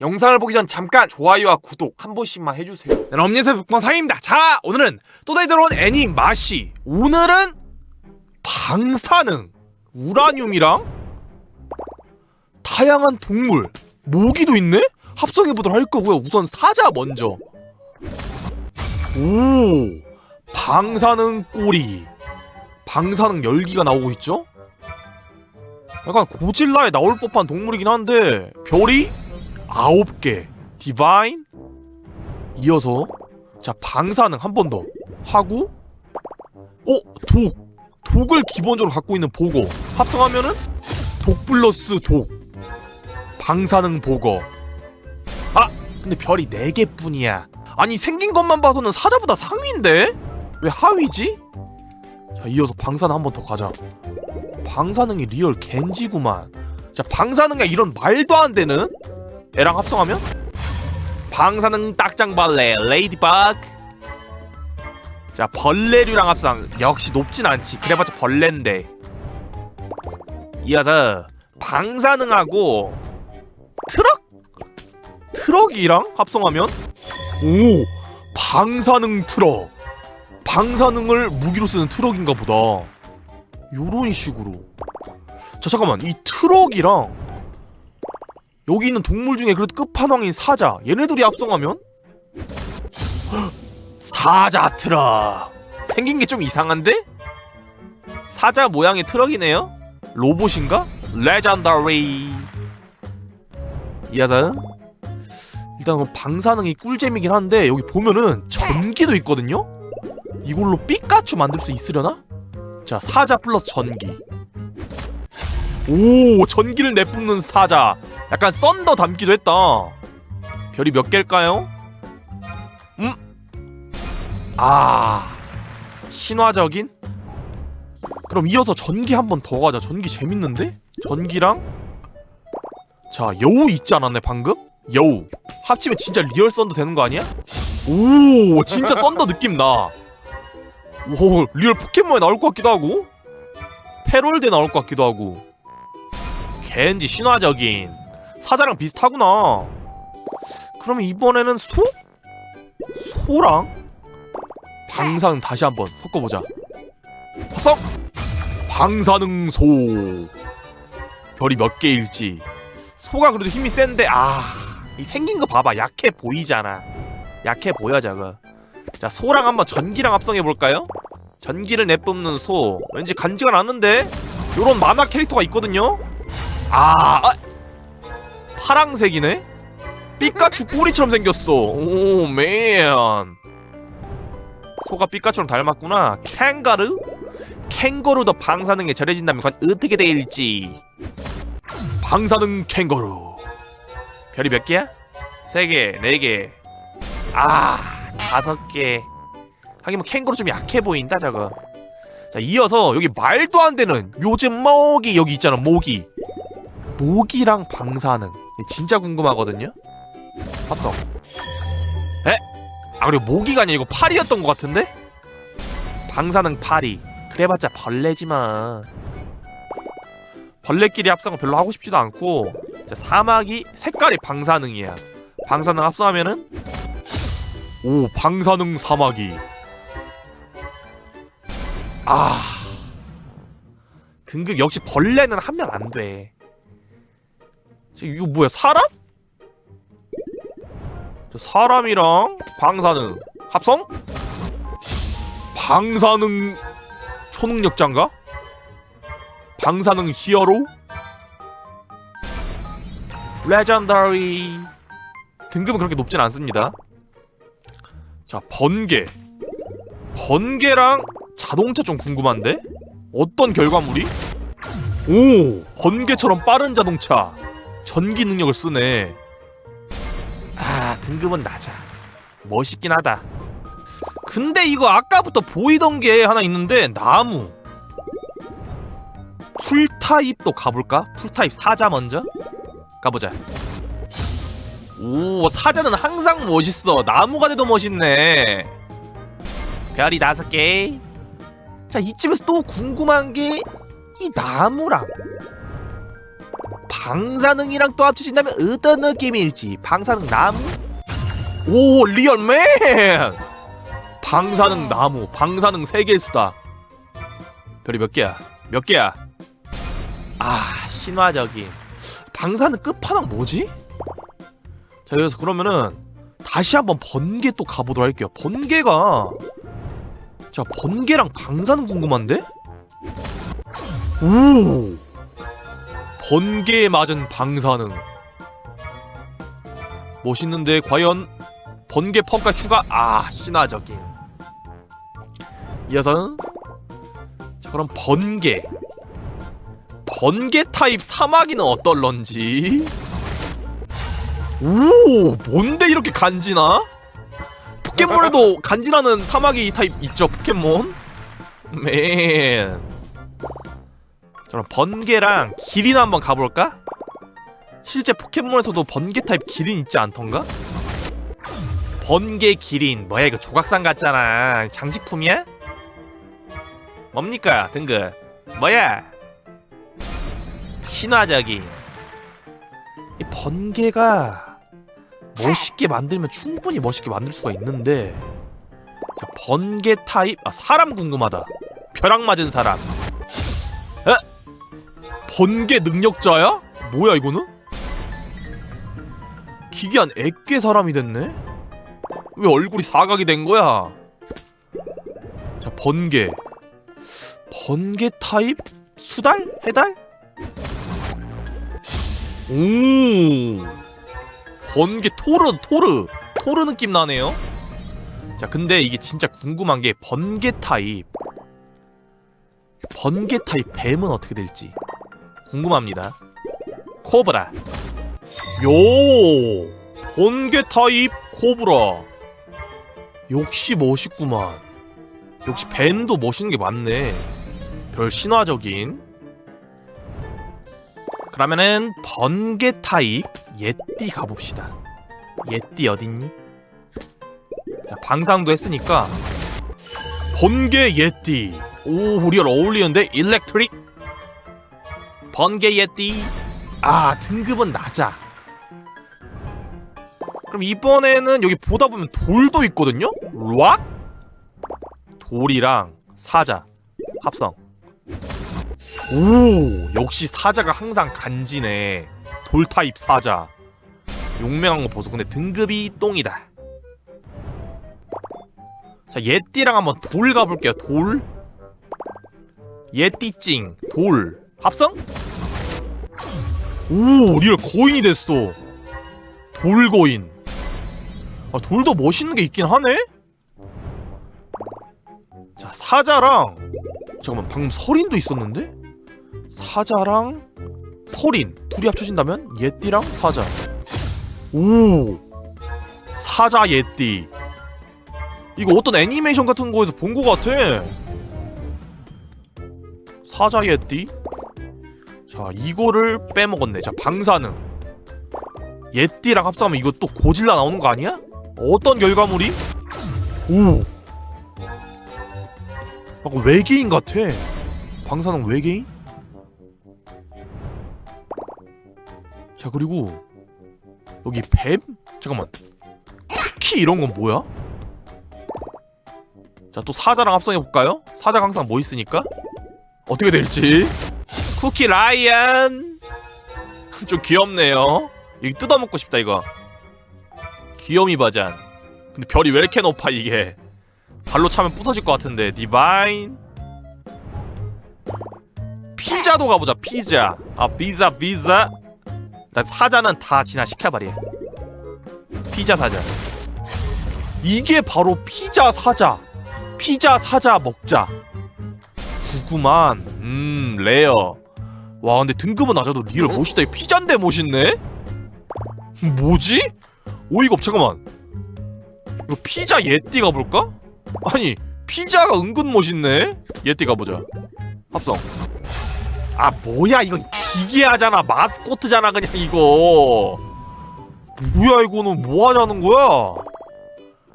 영상을 보기 전 잠깐 좋아요와 구독 한 번씩만 해주세요. 네, 럼니에서 북방 상입니다. 자, 오늘은 또 다시 들어온 애니 마시. 오늘은 방사능, 우라늄이랑 다양한 동물, 모기도 있네? 합성해보도록 할 거고요. 우선 사자 먼저. 오, 방사능 꼬리. 방사능 열기가 나오고 있죠? 약간 고질라에 나올 법한 동물이긴 한데 별이 아홉 개. 디바인 이어서 자 방사능 한 번 더. 하고 어? 독. 독을 기본적으로 갖고 있는 보거. 합성하면은 독 플러스 독. 방사능 보거. 아 근데 별이 4개뿐이야. 아니 생긴 것만 봐서는 사자보다 상위인데? 왜 하위지? 자 이어서 방사능 한 번 더 가자. 방사능이 리얼 겐지구만. 자 방사능이 이런 말도 안 되는 애랑 합성하면? 방사능 딱장벌레 레이디박 자 벌레류랑 합성. 역시 높진 않지. 그래봤자 벌레인데. 이어서 방사능하고 트럭? 트럭이랑 합성하면? 오 방사능 트럭. 방사능을 무기로 쓰는 트럭인가 보다. 요런 식으로. 자 잠깐만. 이 트럭이랑 여기 있는 동물 중에 그래도 끝판왕인 사자 얘네들이 합성하면 사자 트럭 생긴 게 좀 이상한데? 사자 모양의 트럭이네요? 로봇인가? 레전더리 이어서 일단 그 방사능이 꿀잼이긴 한데 여기 보면은 전기도 있거든요? 이걸로 삐까츄 만들 수 있으려나? 자 사자 플러스 전기 오 전기를 내뿜는 사자 약간 썬더 담기도 했다. 별이 몇 개일까요? 음? 아 신화적인? 그럼 이어서 전기 한 번 더 가자. 전기 재밌는데? 전기랑 자 여우 있지 않았네 방금? 여우 합치면 진짜 리얼 썬더 되는 거 아니야? 오 진짜 썬더 느낌 나. 오 리얼 포켓몬에 나올 것 같기도 하고 페롤드 나올 것 같기도 하고 겐지 신화적인 사자랑 비슷하구나. 그러면 이번에는 소? 소랑 방사능 다시 한번 섞어보자. 합성! 방사능 소. 별이 몇 개일지. 소가 그래도 힘이 센데 아, 이 생긴 거 봐봐. 약해 보이잖아. 약해 보여 저거. 자, 소랑 한번 전기랑 합성해 볼까요? 전기를 내뿜는 소. 왠지 간지가 나는데 요런 만화 캐릭터가 있거든요. 아, 아 파랑색이네? 삐까츄 꼬리처럼 생겼어. 오, 맨. 소가 삐까츄랑 닮았구나. 캥거루? 캥거루도 방사능에 절해진다면 과연 어떻게 될지. 방사능 캥거루. 별이 몇 개야? 세 개, 네 개. 아, 다섯 개. 하긴 뭐 캥거루 좀 약해 보인다 저거. 자, 이어서 여기 말도 안 되는 요즘 모기 여기 있잖아 모기. 모기랑 방사능 진짜 궁금하거든요. 합성. 에? 아 그리고 모기가 아니고 파리였던 것 같은데? 방사능 파리. 그래봤자 벌레지만. 벌레끼리 합성은 별로 하고 싶지도 않고 자, 사막이 색깔이 방사능이야. 방사능 합성하면은 오 방사능 사마귀. 아 등급 역시 벌레는 하면 안 돼. 이거 뭐야 사람? 저 사람이랑 방사능 합성? 방사능 초능력자인가? 방사능 히어로? 레전더리 등급은 그렇게 높진 않습니다 자 번개 번개랑 자동차 좀 궁금한데? 어떤 결과물이? 오 번개처럼 빠른 자동차 전기 능력을 쓰네. 아, 등급은 낮아. 멋있긴 하다. 근데 이거 아까부터 보이던 게 하나 있는데 나무. 풀타입도 가볼까? 풀타입 사자 먼저 가보자. 오, 사자는 항상 멋있어. 나무가 돼도 멋있네. 별이 다섯 개. 자, 이쯤에서 또 궁금한 게 이 나무랑 방사능이랑 또 합쳐진다면 어떤 느낌일지 방사능 나무? 오 리얼맨! 방사능 나무 방사능 세계수다 별이 몇 개야? 몇 개야? 아 신화적인 방사능 끝판왕 뭐지? 자 그래서 그러면은 다시 한번 번개 또 가보도록 할게요 번개가 자 번개랑 방사능 궁금한데? 오 번개에 맞은 방사능. 멋있는데 과연 번개 펌과 추가? 아 신화적인. 이어서 자 그럼 번개. 번개 타입 사마귀는 어떨런지. 오 뭔데 이렇게 간지나? 포켓몬에도 간지나는 사마귀 타입 있죠 포켓몬? 맨. 자, 그럼 번개랑 기린 한번 가볼까? 실제 포켓몬에서도 번개 타입 기린 있지 않던가? 번개 기린. 뭐야 이거 조각상 같잖아. 장식품이야? 뭡니까 등급? 뭐야? 신화적인 이 번개가 멋있게 만들면 충분히 멋있게 만들 수가 있는데 자 번개 타입. 아 사람 궁금하다. 벼락 맞은 사람. 에? 번개 능력자야? 뭐야 이거는? 기괴한 애괴 사람이 됐네? 왜 얼굴이 사각이 된 거야? 자 번개 번개 타입 수달? 해달? 오 번개 토르 토르 토르 느낌 나네요 자 근데 이게 진짜 궁금한 게 번개 타입 번개 타입 뱀은 어떻게 될지 궁금합니다. 코브라. 요! 번개 타입 코브라. 역시 멋있구만. 역시 뱀도 멋있는 게 많네. 별 신화적인. 그러면은 번개 타입 예띠 가봅시다. 예띠 어딨니? 자, 방상도 했으니까 번개 예띠. 오 리얼 어울리는데? 일렉트릭 번개 예띠. 아 등급은 낮아. 그럼 이번에는 여기 보다 보면 돌도 있거든요? 락? 돌이랑 사자 합성. 오 역시 사자가 항상 간지네. 돌 타입 사자. 용맹한 거 보소. 근데 등급이 똥이다. 자 예띠랑 한번 돌 가볼게요. 돌. 예띠찡. 돌. 합성? 오 리얼 거인이 됐어. 돌거인. 아 돌도 멋있는 게 있긴 하네? 자 사자랑 잠깐만 방금 설인도 있었는데? 사자랑 설인. 둘이 합쳐진다면 예띠랑 사자. 오 사자 예띠. 이거 어떤 애니메이션 같은 거에서 본 거 같아. 사자 예띠 자 이거를 빼먹었네 자 방사능 예띠랑 합성하면 이거 또 고질라 나오는 거 아니야? 어떤 결과물이? 오 약간 외계인 같아 방사능 외계인? 자 그리고 여기 뱀? 잠깐만 쿠키 이런 건 뭐야? 자 또 사자랑 합성해볼까요? 사자가 항상 뭐 있으니까 어떻게 될지 쿠키 라이언. 좀 귀엽네요. 이거 뜯어먹고 싶다 이거. 귀요미 버전 근데 별이 왜 이렇게 높아 이게? 발로 차면 부서질 것 같은데 디바인 피자도 가보자 피자. 아 피자 피자. 나 사자는 다 진화시켜버려. 피자 사자. 이게 바로 피자 사자. 피자 사자 먹자. 구구만. 음 레어 와 근데 등급은 낮아도 리얼 멋있다. 이 피자인데 멋있네? 뭐지? 오이가 없 잠깐만. 이거 피자 예띠 가볼까? 아니 피자가 은근 멋있네? 예띠 가보자. 합성. 아 뭐야 이건 기괴하잖아. 마스코트잖아 그냥 이거. 뭐야 이거는 뭐 하자는 거야?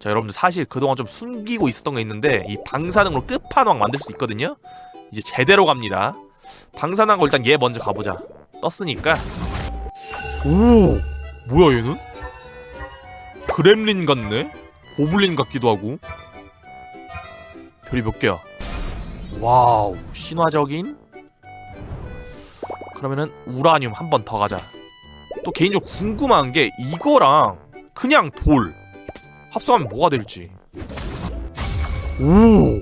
자 여러분들 사실 그동안 좀 숨기고 있었던 게 있는데 이 방사능으로 끝판왕 만들 수 있거든요. 이제 제대로 갑니다 방사능 거 일단 얘 먼저 가보자. 떴으니까. 오! 뭐야 얘는? 그렘린 같네? 고블린 같기도 하고. 별이 몇 개야? 와우 신화적인? 그러면은 우라늄 한 번 더 가자. 또 개인적으로 궁금한 게 이거랑 그냥 돌 합성하면 뭐가 될지. 오!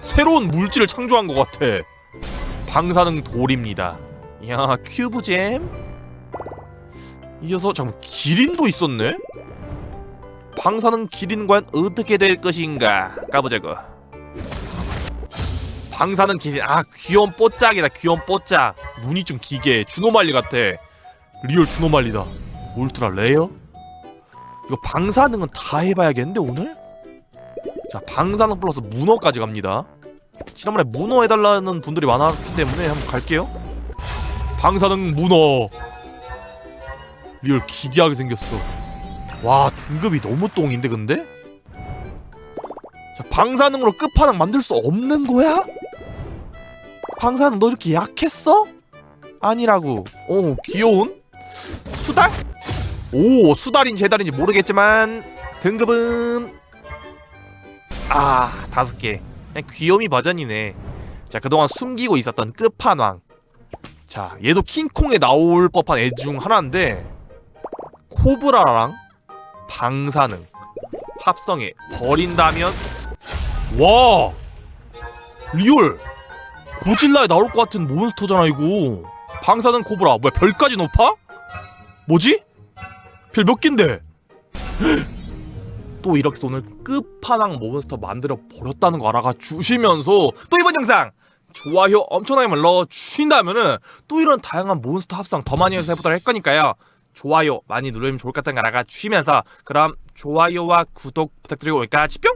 새로운 물질을 창조한 것 같아 방사능 돌입니다. 이야 큐브잼? 이어서 잠깐 기린도 있었네? 방사능 기린 과연 어떻게 될 것인가? 까보자고. 방사능 기린 아 귀여운 뽀짝이다 귀여운 뽀짝. 눈이 좀 기게. 주노말리 같아. 리얼 주노말리다. 울트라 레어? 이거 방사능은 다 해봐야겠는데 오늘? 자 방사능 플러스 문어까지 갑니다 지난번에 문어 해달라는 분들이 많았기 때문에 한번 갈게요 방사능 문어 리얼 기괴하게 생겼어 와 등급이 너무 똥인데 근데? 자 방사능으로 끝판왕 만들 수 없는 거야? 방사능 너 이렇게 약했어? 아니라고 오 귀여운 수달? 오 수달인지 해달인지 모르겠지만 등급은 아 다섯 개 그냥 귀요미 버전이네 자 그동안 숨기고 있었던 끝판왕 자 얘도 킹콩에 나올 법한 애 중 하나인데 코브라랑 방사능 합성해 버린다면 와 리얼 고질라에 나올 것 같은 몬스터잖아 이거 방사능 코브라 뭐야 별까지 높아? 뭐지? 별 몇 갠데? 또 이렇게 오늘 끝판왕 몬스터 만들어 버렸다는 거 알아가 주시면서 또 이번 영상 좋아요 엄청나게 눌러 주신다면은 또 이런 다양한 몬스터 합성 더 많이 해서 해보도록 할 거니까요. 좋아요 많이 누르면 좋을 것 같은 거 알아가 주시면서 그럼 좋아요와 구독 부탁드리고 여기까지 뿅